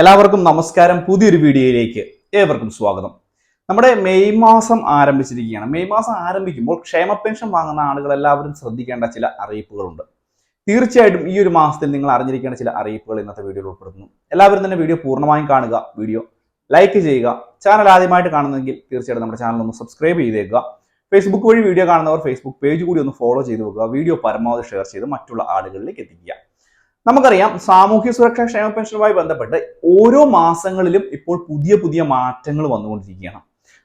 എല്ലാവർക്കും നമസ്കാരം. പുതിയൊരു വീഡിയോയിലേക്ക് ഏവർക്കും സ്വാഗതം. നമ്മുടെ മെയ് മാസം ആരംഭിച്ചിരിക്കുകയാണ്. മെയ് മാസം ആരംഭിക്കുമ്പോൾ ക്ഷേമ പെൻഷൻ വാങ്ങുന്ന ആളുകൾ എല്ലാവരും ശ്രദ്ധിക്കേണ്ട ചില അറിയിപ്പുകളുണ്ട്. തീർച്ചയായിട്ടും ഈ ഒരു മാസത്തിൽ നിങ്ങൾ അറിഞ്ഞിരിക്കേണ്ട ചില അറിയിപ്പുകൾ ഇന്നത്തെ വീഡിയോയിൽ ഉൾപ്പെടുത്തുന്നു എല്ലാവരും തന്നെ വീഡിയോ പൂർണമായും കാണുക. വീഡിയോ ലൈക്ക് ചെയ്യുക. ചാനൽ ആദ്യമായിട്ട് കാണുന്നെങ്കിൽ തീർച്ചയായിട്ടും നമ്മുടെ ചാനൽ ഒന്ന് സബ്സ്ക്രൈബ് ചെയ്തേക്കുക. ഫേസ്ബുക്ക് വഴി വീഡിയോ കാണുന്നവർ ഫേസ്ബുക്ക് പേജ് കൂടി ഒന്ന് ഫോളോ ചെയ്ത് വെക്കുക. വീഡിയോ പരമാവധി ഷെയർ ചെയ്ത് മറ്റുള്ള ആളുകളിലേക്ക് എത്തിക്കുക. നമുക്കറിയാം സാമൂഹ്യ സുരക്ഷാ ക്ഷേമ പെൻഷനുമായി ബന്ധപ്പെട്ട് ഓരോ മാസങ്ങളിലും ഇപ്പോൾ പുതിയ പുതിയ മാറ്റങ്ങൾ വന്നുകൊണ്ടിരിക്കുകയാണ്.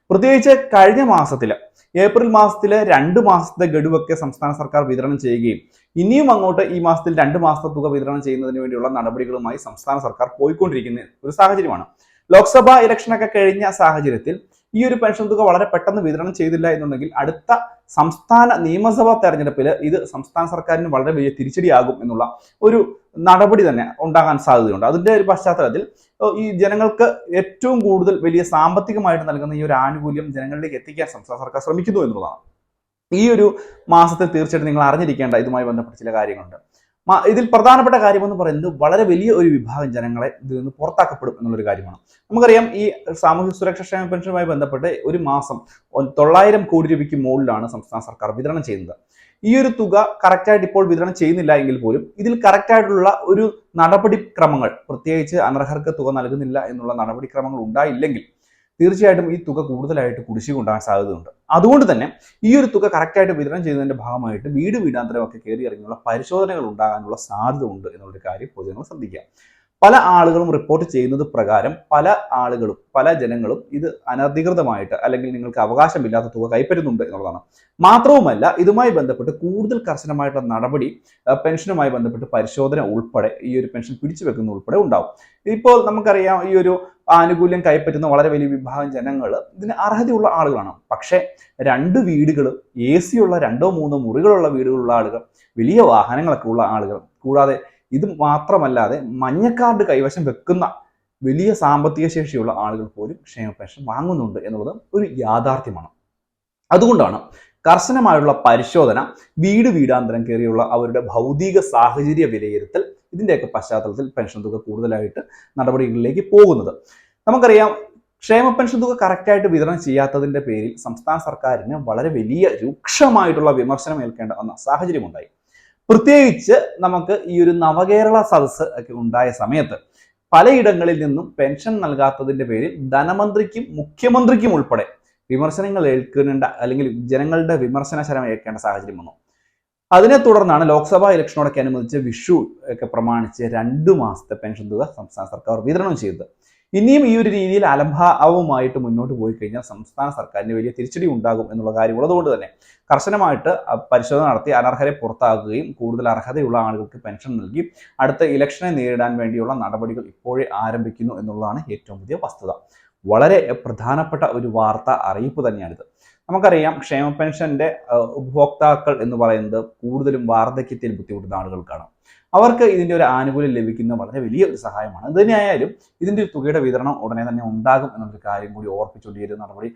പ്രത്യേകിച്ച് കഴിഞ്ഞ മാസത്തിൽ ഏപ്രിൽ മാസത്തിലെ രണ്ട് മാസത്തെ ഗഡുവൊക്കെ സംസ്ഥാന സർക്കാർ വിതരണം ചെയ്യുകയും ഇനിയും അങ്ങോട്ട് ഈ മാസത്തിൽ രണ്ട് മാസത്തെ തുക വിതരണം ചെയ്യുന്നതിന് വേണ്ടിയുള്ള നടപടികളുമായി സംസ്ഥാന സർക്കാർ പോയിക്കൊണ്ടിരിക്കുന്ന ഒരു സാഹചര്യമാണ്. ലോക്സഭാ ഇലക്ഷനൊക്കെ കഴിഞ്ഞ സാഹചര്യത്തിൽ ഈ ഒരു പെൻഷൻ തുക വളരെ പെട്ടെന്ന് വിതരണം ചെയ്തില്ല എന്നുണ്ടെങ്കിൽ അടുത്ത സംസ്ഥാന നിയമസഭാ തെരഞ്ഞെടുപ്പിൽ ഇത് സംസ്ഥാന സർക്കാരിന് വളരെ വലിയ തിരിച്ചടിയാകും എന്നുള്ള ഒരു നടപടി തന്നെ ഉണ്ടാകാൻ സാധ്യതയുണ്ട്. അതിന്റെ ഒരു പശ്ചാത്തലത്തിൽ ഈ ജനങ്ങൾക്ക് ഏറ്റവും കൂടുതൽ വലിയ സാമ്പത്തികമായിട്ട് നൽകുന്ന ഈ ഒരു ആനുകൂല്യം ജനങ്ങളിലേക്ക് എത്തിക്കാൻ സംസ്ഥാന സർക്കാർ ശ്രമിക്കുന്നു എന്നുള്ളതാണ്. ഈ ഒരു മാസത്തിൽ തീർച്ചയായിട്ടും നിങ്ങൾ അറിഞ്ഞിരിക്കേണ്ട ഇതുമായി ബന്ധപ്പെട്ട ചില കാര്യങ്ങളുണ്ട്. ഇതിൽ പ്രധാനപ്പെട്ട കാര്യം എന്ന് പറയുന്നത് വളരെ വലിയ ഒരു വിഭാഗം ജനങ്ങളെ ഇതിൽ നിന്ന് പുറത്താക്കപ്പെടും എന്നുള്ളൊരു കാര്യമാണ്. നമുക്കറിയാം ഈ സാമൂഹ്യ സുരക്ഷാ ക്ഷേമ പെൻഷനുമായി ബന്ധപ്പെട്ട് ഒരു മാസം തൊള്ളായിരം കോടി രൂപയ്ക്ക് മുകളിലാണ് സംസ്ഥാന സർക്കാർ വിതരണം ചെയ്യുന്നത്. ഈ ഒരു തുക കറക്റ്റായിട്ട് ഇപ്പോൾ വിതരണം ചെയ്യുന്നില്ല എങ്കിൽ പോലും ഇതിൽ കറക്റ്റായിട്ടുള്ള ഒരു നടപടിക്രമങ്ങൾ പ്രത്യേകിച്ച് അനർഹർക്ക് തുക നൽകുന്നില്ല എന്നുള്ള നടപടിക്രമങ്ങൾ ഉണ്ടായില്ലെങ്കിൽ തീർച്ചയായിട്ടും ഈ തുക കൂടുതലായിട്ട് കുടിശ്ശിക ഉണ്ടാകാൻ സാധ്യതയുണ്ട്. അതുകൊണ്ട് തന്നെ ഈ ഒരു തുക കറക്റ്റായിട്ട് വിതരണം ചെയ്യുന്നതിന്റെ ഭാഗമായിട്ട് വീട് വീടാന്തരമൊക്കെ കയറി ഇറങ്ങിയുള്ള പരിശോധനകൾ ഉണ്ടാകാനുള്ള സാധ്യത ഉണ്ട് എന്നുള്ളൊരു കാര്യം പൊതുജനങ്ങൾ ശ്രദ്ധിക്കുക. പല ആളുകളും റിപ്പോർട്ട് ചെയ്യുന്നത് പ്രകാരം പല ആളുകളും പല ജനങ്ങളും ഇത് അനധികൃതമായിട്ട് അല്ലെങ്കിൽ നിങ്ങൾക്ക് അവകാശമില്ലാത്ത തുക കൈപ്പറ്റുന്നുണ്ട് എന്നുള്ളതാണ്. മാത്രവുമല്ല ഇതുമായി ബന്ധപ്പെട്ട് കൂടുതൽ കർശനമായിട്ടുള്ള നടപടി പെൻഷനുമായി ബന്ധപ്പെട്ട് പരിശോധന ഉൾപ്പെടെ ഈ ഒരു പെൻഷൻ പിടിച്ചു വെക്കുന്ന ഉൾപ്പെടെ ഉണ്ടാവും. ഇപ്പോൾ നമുക്കറിയാം ഈ ഒരു ആനുകൂല്യം കൈപ്പറ്റുന്ന വളരെ വലിയ വിഭാഗം ജനങ്ങൾ ഇതിന് അർഹതയുള്ള ആളുകളാണ്. പക്ഷേ രണ്ട് വീടുകൾ എ സി ഉള്ള രണ്ടോ മൂന്നോ മുറികളുള്ള വീടുകളുള്ള ആളുകൾ വലിയ വാഹനങ്ങളൊക്കെ ഉള്ള ആളുകൾ കൂടാതെ ഇത് മാത്രമല്ലാതെ മഞ്ഞക്കാർഡ് കാർഡ് കൈവശം വെക്കുന്ന വലിയ സാമ്പത്തിക ശേഷിയുള്ള ആളുകൾ പോലും ക്ഷേമ പെൻഷൻ വാങ്ങുന്നുണ്ട് എന്നുള്ളത് ഒരു യാഥാർത്ഥ്യമാണ്. അതുകൊണ്ടാണ് കർശനമായുള്ള പരിശോധന വീട് വീടാന്തരം കയറിയുള്ള അവരുടെ ഭൗതിക സാഹചര്യ വിലയിരുത്തൽ ഇതിന്റെയൊക്കെ പശ്ചാത്തലത്തിൽ പെൻഷൻ തുക കൂടുതലായിട്ട് നടപടികളിലേക്ക് പോകുന്നത്. നമുക്കറിയാം ക്ഷേമ പെൻഷൻ തുക കറക്റ്റായിട്ട് വിതരണം ചെയ്യാത്തതിന്റെ പേരിൽ സംസ്ഥാന സർക്കാരിന് വളരെ വലിയ രൂക്ഷമായിട്ടുള്ള വിമർശനം ഏൽക്കേണ്ട വന്ന സാഹചര്യമുണ്ടായി. പ്രത്യേകിച്ച് നമുക്ക് ഈ ഒരു നവകേരള സദസ്സ് ഒക്കെ ഉണ്ടായ സമയത്ത് പലയിടങ്ങളിൽ നിന്നും പെൻഷൻ നൽകാത്തതിന്റെ പേരിൽ ധനമന്ത്രിക്കും മുഖ്യമന്ത്രിക്കും ഉൾപ്പെടെ വിമർശനങ്ങൾ ഏൽക്കേണ്ട അല്ലെങ്കിൽ ജനങ്ങളുടെ വിമർശന ശരം ഏൽക്കേണ്ട സാഹചര്യം വന്നു. അതിനെ തുടർന്നാണ് ലോക്സഭാ ഇലക്ഷനോടൊക്കെ അനുബന്ധിച്ച് വിഷു ഒക്കെ പ്രമാണിച്ച് രണ്ടു മാസത്തെ പെൻഷൻ തുക സംസ്ഥാന സർക്കാർ വിതരണം ചെയ്തത്. ഇനിയും ഈ ഒരു രീതിയിൽ അലംഭാവമായിട്ട് മുന്നോട്ട് പോയി കഴിഞ്ഞാൽ സംസ്ഥാന സർക്കാരിന് വലിയ തിരിച്ചടി ഉണ്ടാകും എന്നുള്ള കാര്യം ഉള്ളതുകൊണ്ട് തന്നെ കർശനമായിട്ട് പരിശോധന നടത്തി അനർഹരെ പുറത്താക്കുകയും കൂടുതൽ അർഹതയുള്ള ആളുകൾക്ക് പെൻഷൻ നൽകി അടുത്ത ഇലക്ഷനെ നേരിടാൻ വേണ്ടിയുള്ള നടപടികൾ ഇപ്പോഴേ ആരംഭിക്കുന്നു എന്നുള്ളതാണ് ഏറ്റവും പുതിയ വസ്തുത. വളരെ പ്രധാനപ്പെട്ട ഒരു വാർത്ത അറിയിപ്പ് തന്നെയാണിത്. നമുക്കറിയാം ക്ഷേമ പെൻഷന്റെ ഉപഭോക്താക്കൾ എന്ന് പറയുന്നത് കൂടുതലും വാർദ്ധക്യത്തിൽ ബുദ്ധിമുട്ടുന്ന ആളുകൾക്കാണ്. അവർക്ക് ഇതിന്റെ ഒരു ആനുകൂല്യം ലഭിക്കുന്ന വളരെ വലിയ ഒരു സഹായമാണ്. ഇത് തന്നെയായാലും ഇതിന്റെ ഒരു തുകയുടെ വിതരണം ഉടനെ തന്നെ ഉണ്ടാകും എന്നൊരു കാര്യം കൂടി ഓർപ്പിച്ചുകൊണ്ട് ഒരു നടപടി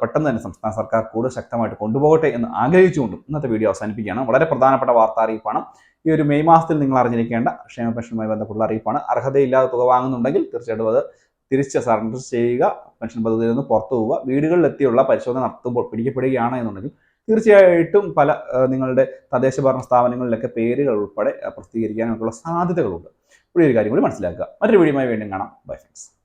പെട്ടെന്ന് തന്നെ സംസ്ഥാന സർക്കാർ കൂടുതൽ ശക്തമായിട്ട് കൊണ്ടുപോകട്ടെ എന്ന് ആഗ്രഹിച്ചുകൊണ്ടും ഇന്നത്തെ വീഡിയോ അവസാനിപ്പിക്കുകയാണ്. വളരെ പ്രധാനപ്പെട്ട വാർത്താ അറിയിപ്പാണ്. ഈ ഒരു മെയ് മാസത്തിൽ നിങ്ങൾ അറിഞ്ഞിരിക്കേണ്ട ക്ഷേമ പെൻഷനുമായി ബന്ധപ്പെട്ടുള്ള അറിയിപ്പാണ്. അർഹതയില്ലാതെ തുക വാങ്ങുന്നുണ്ടെങ്കിൽ തീർച്ചയായിട്ടും അത് തിരിച്ച് സറണ്ടർ ചെയ്യുക പെൻഷൻ പദ്ധതിയിൽ നിന്ന് പുറത്തു പോവുക വീടുകളിലെത്തിയുള്ള പരിശോധന നടത്തുമ്പോൾ പിടിക്കപ്പെടുകയാണ് എന്നുണ്ടെങ്കിൽ തീർച്ചയായിട്ടും പല നിങ്ങളുടെ തദ്ദേശ ഭരണ സ്ഥാപനങ്ങളിലൊക്കെ പേരുകൾ ഉൾപ്പെടെ പ്രസിദ്ധീകരിക്കാനൊക്കെയുള്ള സാധ്യതകളുണ്ട്. ഇവിടെ ഒരു കാര്യം കൂടി മനസ്സിലാക്കുക. മറ്റൊരു വീഡിയോയുമായി വീണ്ടും കാണാം. Bye friends